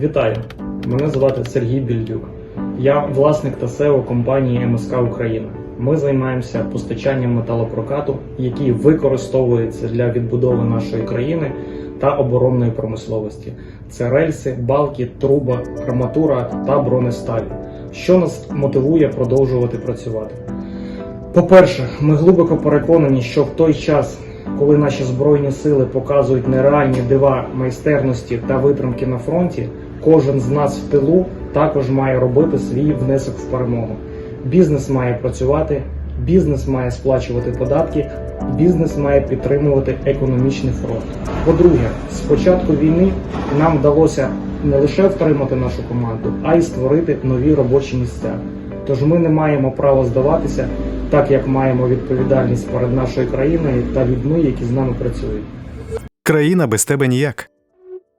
Вітаю! Мене звати Сергій Більдюк. Я власник та SEO компанії МСК Україна. Ми займаємося постачанням металопрокату, який використовується для відбудови нашої країни та оборонної промисловості. Це рельси, балки, труба, арматура та бронесталь. Що нас мотивує продовжувати працювати? По-перше, ми глибоко переконані, що в той час, коли наші збройні сили показують нереальні дива майстерності та витримки на фронті, кожен з нас в тилу також має робити свій внесок в перемогу. Бізнес має працювати, бізнес має сплачувати податки, бізнес має підтримувати економічний фронт. По-друге, з початку війни нам вдалося не лише втримати нашу команду, а й створити нові робочі місця. Тож ми не маємо права здаватися, так як маємо відповідальність перед нашою країною та людьми, які з нами працюють. Країна без тебе ніяк.